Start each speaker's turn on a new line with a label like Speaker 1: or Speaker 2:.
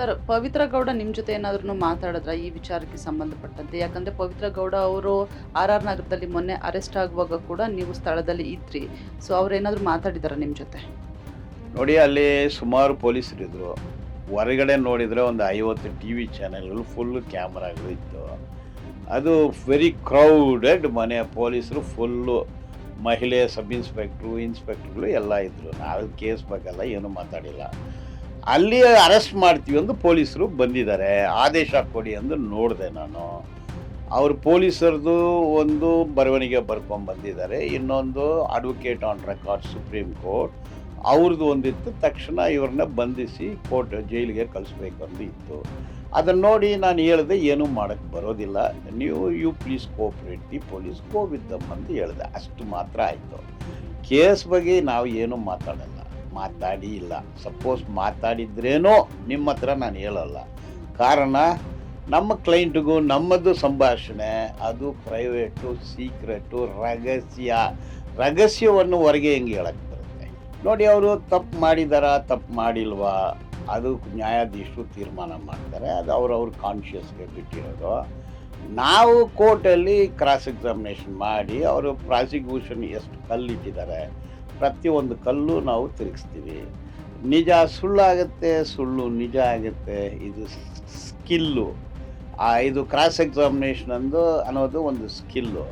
Speaker 1: Sir, Pavithra Gowda ನಿಮ್ಮ ಜೊತೆ ಏನಾದ್ರೂ ಮಾತಾಡಿದ್ರ ಈ ವಿಚಾರಕ್ಕೆ ಸಂಬಂಧಪಟ್ಟಂತೆ? ಯಾಕಂದ್ರೆ ಪವಿತ್ರ ಗೌಡ ಅವರು ಆರ್ ಆರ್ ನಗರದಲ್ಲಿ ಮೊನ್ನೆ ಅರೆಸ್ಟ್ ಆಗುವಾಗ ಕೂಡ ನೀವು ಸ್ಥಳದಲ್ಲಿ ಇದ್ರಿ. ಸೊ ಅವ್ರು ಏನಾದ್ರು ಮಾತಾಡಿದಾರ ನಿಮ್ಮ ಜೊತೆ?
Speaker 2: ನೋಡಿ, ಅಲ್ಲಿ ಸುಮಾರು ಪೊಲೀಸರು ಇದ್ರು. ಹೊರಗಡೆ ನೋಡಿದರೆ ಒಂದು ಐವತ್ತು ಟಿ ವಿ ಚಾನೆಲ್ಗಳು ಫುಲ್ ಕ್ಯಾಮ್ರಾಗಳು ಇತ್ತು. ಅದು ವೆರಿ ಕ್ರೌಡೆಡ್ ಮನೆ, ಪೊಲೀಸರು ಫುಲ್ಲು ಮಹಿಳೆ ಸಬ್ ಇನ್ಸ್ಪೆಕ್ಟ್ರು ಇನ್ಸ್ಪೆಕ್ಟ್ರುಗಳು ಎಲ್ಲ ಇದ್ದರು ನಾವು ಕೇಸ್ ಬೇಕಲ್ಲ ಏನೂ ಮಾತಾಡಿಲ್ಲ. ಅಲ್ಲಿ ಅರೆಸ್ಟ್ ಮಾಡ್ತೀವಿ ಅಂದು ಪೊಲೀಸರು ಬಂದಿದ್ದಾರೆ. ಆದೇಶ ಕೊಡಿ ಅಂದು ನೋಡಿದೆ ನಾನು. ಅವರು ಪೊಲೀಸರದು ಒಂದು ಬರವಣಿಗೆ ಬರ್ಕೊಂಡು ಬಂದಿದ್ದಾರೆ. ಇನ್ನೊಂದು advocate on record supreme court ಅವ್ರದ್ದು ಒಂದಿತ್ತು, ತಕ್ಷಣ ಇವ್ರನ್ನ ಬಂಧಿಸಿ ಕೋರ್ಟ್, ಜೈಲಿಗೆ ಕಳಿಸ್ಬೇಕು ಅಂತ ಇತ್ತು. ಅದನ್ನು ನೋಡಿ ನಾನು ಹೇಳಿದೆ, ಏನೂ ಮಾಡೋಕ್ಕೆ ಬರೋದಿಲ್ಲ. ನೀವು you please cooperate the police go with them ಅಂತ ಹೇಳಿದೆ. ಅಷ್ಟು ಮಾತ್ರ ಆಯಿತು. ಕೇಸ್ ಬಗ್ಗೆ ನಾವು ಏನೂ ಮಾತಾಡಲ್ಲ. ಮಾತಾಡಿ ಇಲ್ಲ. ಸಪೋಸ್ ಮಾತಾಡಿದ್ರೇನೋ ನಿಮ್ಮ ಹತ್ರ ನಾನು ಹೇಳಲ್ಲ. ಕಾರಣ, ನಮ್ಮ ಕ್ಲೈಂಟ್ಗೂ ನಮ್ಮದು ಸಂಭಾಷಣೆ, ಅದು ಪ್ರೈವೇಟು ಸೀಕ್ರೆಟು ರಹಸ್ಯ. ರಹಸ್ಯವನ್ನು ಹೊರಗೆ ಹೆಂಗೆ ಹೇಳಕ್ಕೆ ಬರುತ್ತೆ? ನೋಡಿ, ಅವರು ತಪ್ಪು ಮಾಡಿದಾರ, ತಪ್ಪು ಮಾಡಿಲ್ವಾ? ಅದು ನ್ಯಾಯಾಧೀಶರು ತೀರ್ಮಾನ ಮಾಡ್ತಾರೆ. ಅದು ಅವ್ರವ್ರ ಕಾನ್ಷಿಯಸ್ಗೆ ಬಿಟ್ಟಿರೋದು. ನಾವು ಕೋರ್ಟಲ್ಲಿ ಕ್ರಾಸ್ ಎಕ್ಸಾಮಿನೇಷನ್ ಮಾಡಿ, ಅವರು ಪ್ರಾಸಿಕ್ಯೂಷನ್ ಎಷ್ಟು ಕಲ್ಲಿಟ್ಟಿದ್ದಾರೆ? ಪ್ರತಿಯೊಂದು ಕಲ್ಲು ನಾವು ತಿರುಗಿಸ್ತೀವಿ. ನಿಜ ಸುಳ್ಳಾಗುತ್ತೆ, ಸುಳ್ಳು ನಿಜ ಆಗುತ್ತೆ, ಇದು ಸ್ಕಿಲ್ಲು. ಆ, ಇದು ಕ್ರಾಸ್ ಎಕ್ಸಾಮಿನೇಷನ್ ಅಂದು ಅನ್ನೋದು ಒಂದು ಸ್ಕಿಲ್ಲು.